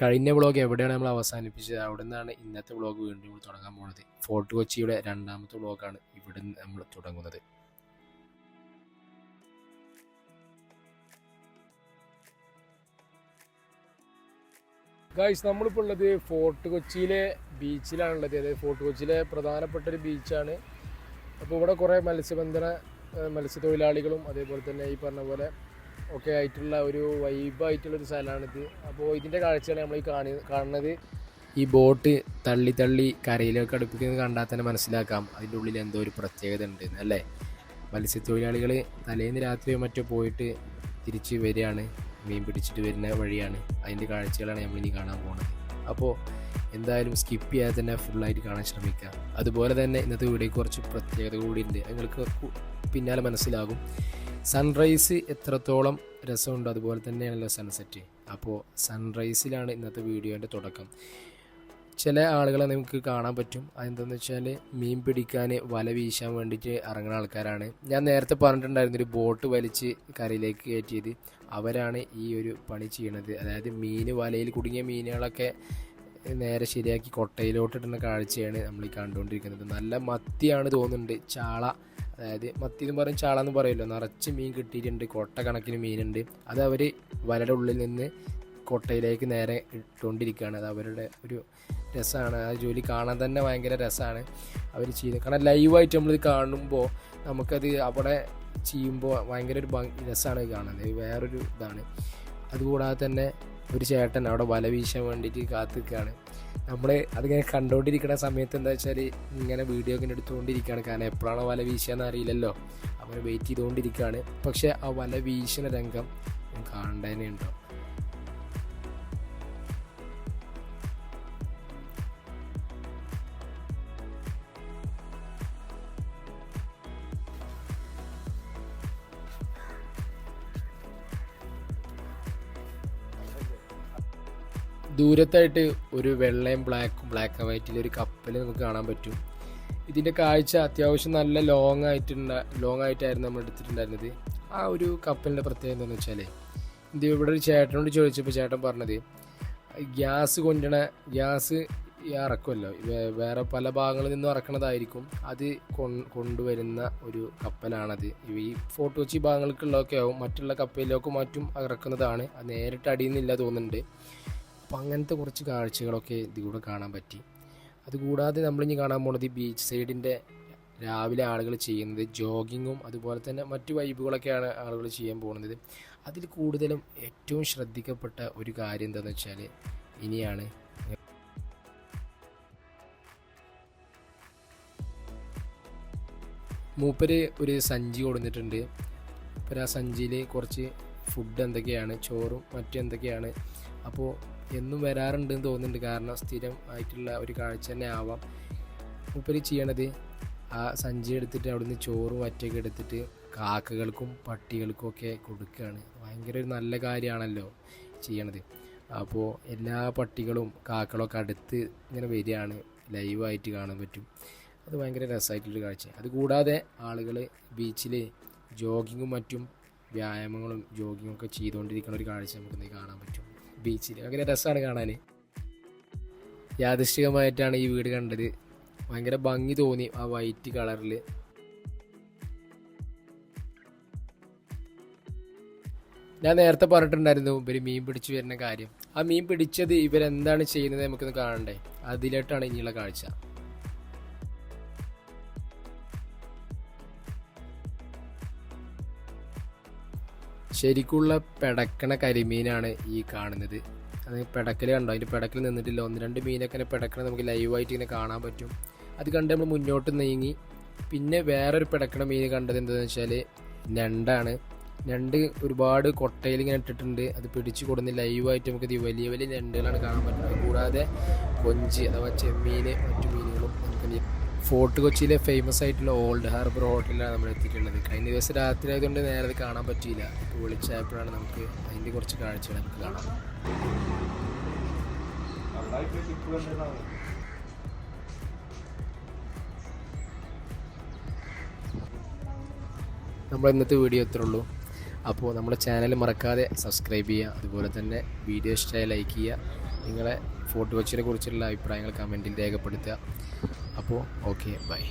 കഴിഞ്ഞ വ്ളോഗ് എവിടെയാണ് നമ്മൾ അവസാനിപ്പിച്ചത്? അവിടെ നിന്നാണ് ഇന്നത്തെ വ്ളോഗ് വീണ്ടും നമ്മൾ തുടങ്ങാൻ പോകുന്നത് ഫോർട്ട് കൊച്ചിയുടെ രണ്ടാമത്തെ വ്ളോഗാണ് ഇവിടെ നിന്ന് നമ്മൾ തുടങ്ങുന്നത്. ഗൈസ് നമ്മളിപ്പോൾ ഉള്ളത് ഫോർട്ട് കൊച്ചിയിലെ ബീച്ചിലാണുള്ളത്. അതായത് ഫോർട്ട് കൊച്ചിയിലെ പ്രധാനപ്പെട്ട ഒരു ബീച്ചാണ്. അപ്പോൾ ഇവിടെ കുറേ മത്സ്യബന്ധന മത്സ്യത്തൊഴിലാളികളും അതേപോലെ തന്നെ ഈ പറഞ്ഞ പോലെ ഒക്കെ ആയിട്ടുള്ള ഒരു വൈബായിട്ടുള്ള ഒരു സ്ഥലമാണിത്. അപ്പോൾ ഇതിന്റെ കാഴ്ചയാണ് നമ്മൾ ഈ കാണി കാണുന്നത്. ഈ ബോട്ട് തള്ളി തള്ളി കരയിലേക്ക് അടുപ്പിക്കുന്നത് കണ്ടാൽ തന്നെ മനസ്സിലാക്കാം. അതിന്റെ ഉള്ളിൽ എന്തോ ഒരു പ്രത്യേകത ഉണ്ട് അല്ലേ? മത്സ്യത്തൊഴിലാളികൾ തലേന്ന് രാത്രിയോ മറ്റോ പോയിട്ട് തിരിച്ച് വരികയാണ്. മീൻ പിടിച്ചിട്ട് വരുന്ന വഴിയാണ്. അതിന്റെ കാഴ്ചകളാണ് നമ്മൾ ഇനി കാണാൻ പോകുന്നത് അപ്പോൾ എന്തായാലും സ്കിപ്പ് ചെയ്യാതെ തന്നെ ഫുള്ളായിട്ട് കാണാൻ ശ്രമിക്കുക അതുപോലെ തന്നെ ഇന്നത്തെ വീഡിയോയ്ക്ക് കുറച്ച് പ്രത്യേകത കൂടി ഉണ്ട് നിങ്ങൾക്ക് പിന്നാലെ മനസ്സിലാകും. സൺറൈസ് എത്രത്തോളം രസമുണ്ട്. അതുപോലെ തന്നെയാണല്ലോ സൺസെറ്റ് അപ്പോൾ സൺറൈസിലാണ് ഇന്നത്തെ വീഡിയോന്റെ തുടക്കം. ചില ആളുകളെ നമുക്ക് കാണാൻ പറ്റും. അതെന്താണെന്ന് വെച്ചാൽ മീൻ പിടിക്കാൻ വല വീശാൻ വേണ്ടിയിട്ട് ഇറങ്ങുന്ന ആൾക്കാരാണ്. ഞാൻ നേരത്തെ പറഞ്ഞിട്ടുണ്ടായിരുന്നു ഒരു ബോട്ട് വലിച്ച് കരയിലേക്ക് കയറ്റിയത്. അവരാണ് ഈ ഒരു പണി ചെയ്യണത്. അതായത് മീൻ വലയിൽ കുടുങ്ങിയ മീനുകളൊക്കെ നേരെ ശരിയാക്കി കൊട്ടയിലോട്ട് ഇടുന്ന കാഴ്ചയാണ് നമ്മൾ ഈ കണ്ടുകൊണ്ടിരിക്കുന്നത്. നല്ല മത്തിയാണ് തോന്നുന്നുണ്ട്. ചാള അതായത് മത്തി എന്ന് പറയും ചാള എന്ന് പറയുമല്ലോ നിറച്ച് മീൻ കിട്ടിയിട്ടുണ്ട് കൊട്ട കണക്കിന് മീനുണ്ട്. അത് അവർ വലയുടെ ഉള്ളിൽ നിന്ന് കൊട്ടയിലേക്ക് നേരെ ഇട്ടുകൊണ്ടിരിക്കുകയാണ്. അത് അവരുടെ ഒരു രസമാണ്. ആ ജോലി കാണാൻ തന്നെ ഭയങ്കര രസമാണ്. അവർ ചെയ്യുന്നത്. കാരണം ലൈവായിട്ട് നമ്മളിത് കാണുമ്പോൾ നമുക്കത് അവിടെ ചെയ്യുമ്പോൾ ഭയങ്കര ഒരു രസമാണ് കാണുന്നത് വേറൊരു ഇതാണ്. അതുകൂടാതെ തന്നെ ഒരു ചേട്ടൻ അവിടെ വല വീശാൻ വേണ്ടിയിട്ട് കാത്തു നിൽക്കുകയാണ് നമ്മൾ അതിങ്ങനെ കണ്ടുകൊണ്ടിരിക്കുന്ന സമയത്ത് എന്താ വെച്ചാൽ ഇങ്ങനെ വീഡിയോ ഇങ്ങനെ എടുത്തുകൊണ്ടിരിക്കുകയാണ്. കാരണം എപ്പോഴാണ് വല വീശാന്ന് അറിയില്ലല്ലോ. അങ്ങനെ വെയിറ്റ് ചെയ്തുകൊണ്ടിരിക്കുകയാണ്. പക്ഷേ ആ വല വീശുന്ന രംഗം കാണേണ്ടതന്നെ ദൂരത്തായിട്ട് ഒരു വെള്ളയും ബ്ലാക്കും ബ്ലാക്ക് ആൻഡ് വൈറ്റിൽ ഒരു കപ്പൽ നമുക്ക് കാണാൻ പറ്റും. ഇതിന്റെ കാഴ്ച അത്യാവശ്യം നല്ല ലോങ് ആയിട്ടുണ്ട ലോങ് ആയിട്ടായിരുന്നു നമ്മൾ എടുത്തിട്ടുണ്ടായിരുന്നത്. ആ ഒരു കപ്പലിന്റെ പ്രത്യേകത എന്താണെന്ന് വെച്ചാൽ ഇത് ഇവിടെ ഒരു ചേട്ടനോട് ചോദിച്ചപ്പോൾ ചേട്ടൻ പറഞ്ഞത് ഗ്യാസ് കൊണ്ടണ ഗ്യാസ് ഇറക്കുമല്ലോ വേറെ പല ഭാഗങ്ങളിൽ നിന്നും ഇറക്കണതായിരിക്കും അത് കൊണ്ടുവരുന്ന ഒരു കപ്പലാണത്. ഈ ഫോർട്ട് കൊച്ചി ഭാഗങ്ങൾക്കുള്ളതൊക്കെ ആവും മറ്റുള്ള കപ്പലിലേക്കും മറ്റും ഇറക്കുന്നതാണ് അത് നേരിട്ട് അടിയുന്നില്ല തോന്നുന്നുണ്ട്. അപ്പം അങ്ങനത്തെ കുറച്ച് കാഴ്ചകളൊക്കെ ഇതിലൂടെ കാണാൻ പറ്റി. അതുകൂടാതെ നമ്മളിനി കാണാൻ പോണത് ഈ ബീച്ച് സൈഡിന്റെ രാവിലെ ആളുകൾ ചെയ്യുന്നത് ജോഗിങ്ങും അതുപോലെ തന്നെ മറ്റു വൈബുകളൊക്കെയാണ് ആളുകൾ ചെയ്യാൻ പോകുന്നത് അതിൽ കൂടുതലും ഏറ്റവും ശ്രദ്ധിക്കപ്പെട്ട ഒരു കാര്യം എന്താണെന്ന് വെച്ചാൽ ഇനിയാണ് മൂപ്പര് ഒരു സഞ്ചി കൊടുത്തിട്ടുണ്ട്. അപ്പോൾ ആ സഞ്ചിയിൽ കുറച്ച് ഫുഡ് എന്തൊക്കെയാണ് ചോറും മറ്റെന്തൊക്കെയാണ് അപ്പോൾ എന്നും വരാറുണ്ടെന്ന് തോന്നുന്നുണ്ട്. കാരണം സ്ഥിരം ആയിട്ടുള്ള ഒരു കാഴ്ച തന്നെ ആവാം. മൂപ്പര് ചെയ്യണത് ആ സഞ്ചി എടുത്തിട്ട് അവിടുന്ന് ചോറും മറ്റൊക്കെ എടുത്തിട്ട് കാക്കകൾക്കും പട്ടികൾക്കും ഒക്കെ കൊടുക്കുകയാണ്. ഭയങ്കര ഒരു നല്ല കാര്യമാണല്ലോ ചെയ്യണത്. അപ്പോൾ എല്ലാ പട്ടികളും കാക്കകളൊക്കെ അടുത്ത് ഇങ്ങനെ വരികയാണ്. ലൈവായിട്ട് കാണാൻ പറ്റും. അത് ഭയങ്കര രസമായിട്ടുള്ളൊരു കാഴ്ച അതുകൂടാതെ ആളുകൾ ബീച്ചിൽ ജോഗിങ്ങും മറ്റും വ്യായാമങ്ങളും ജോഗിങ്ങും ഒക്കെ ചെയ്തുകൊണ്ടിരിക്കുന്ന ഒരു കാഴ്ച നമുക്ക് കാണാൻ പറ്റും. ബീച്ചിൽ ഭയങ്കര രസമാണ് കാണാൻ യാദൃശ്ചികമായിട്ടാണ് ഈ വീട് കണ്ടത്. ഭയങ്കര ഭംഗി തോന്നി ആ വൈറ്റ് കളറിൽ ഞാൻ നേരത്തെ പറഞ്ഞിട്ടുണ്ടായിരുന്നു ഇവർ മീൻ പിടിച്ചു വരുന്ന കാര്യം. ആ മീൻ പിടിച്ചത് ഇവരെന്താണ് ചെയ്യുന്നത് നമുക്കൊന്ന് കാണണ്ടേ? അതിലോട്ടാണ് ഇനിയുള്ള കാഴ്ച. ശരിക്കുള്ള പെടക്കണ കരിമീനാണ് ഈ കാണുന്നത്. അത് പെടക്കൽ കണ്ടോ? അതിന്റെ പെടക്കൽ നിന്നിട്ടില്ല. ഒന്ന് രണ്ട് മീനൊക്കെ പെടക്കണ നമുക്ക് ലൈവായിട്ട് ഇങ്ങനെ കാണാൻ പറ്റും. അത് കണ്ട് നമ്മൾ മുന്നോട്ട് നീങ്ങി. പിന്നെ വേറൊരു പെടക്കണ മീൻ കണ്ടത് എന്താണെന്ന് വെച്ചാൽ ഞണ്ടാണ്. ഞണ്ട് ഒരുപാട് കൊട്ടയിൽ ഇങ്ങനെ ഇട്ടിട്ടുണ്ട്. അത് പിടിച്ചു കൊടുന്ന് ലൈവായിട്ട് നമുക്ക് വലിയ വലിയ ഞണ്ടുകളാണ് കാണാൻ പറ്റുന്നത്. കൂടാതെ കൊഞ്ച് അഥവാ ചെമ്മീൻ മറ്റു ഇനി ഫോർട്ട് കൊച്ചിയിലെ ഫേമസ് ആയിട്ടുള്ള ഓൾഡ് ഹാർബർ ഹോട്ടലിലാണ് നമ്മൾ എത്തിയിട്ടുള്ളത്. കഴിഞ്ഞ ദിവസം രാത്രി ആയതുകൊണ്ട് നേരെ അത് കാണാൻ പറ്റിയില്ല. ഇപ്പോൾ വിളിച്ചപ്പോഴാണ് നമുക്ക് അതിന്റെ കുറച്ച് കാഴ്ചകൾ നമുക്ക് കാണാം. നമ്മൾ ഇന്നത്തെ വീഡിയോ എത്ര ഉള്ളൂ. അപ്പോൾ നമ്മുടെ ചാനൽ മറക്കാതെ സബ്സ്ക്രൈബ് ചെയ്യുക. അതുപോലെ തന്നെ വീഡിയോ ഇഷ്ടമായി ലൈക്ക് ചെയ്യുക. നിങ്ങളെ ഫോർട്ട് കൊച്ചിനെ കുറിച്ചുള്ള അഭിപ്രായങ്ങൾ കമന്റിൽ രേഖപ്പെടുത്തുക. അപ്പോൾ ഓക്കെ ബൈ.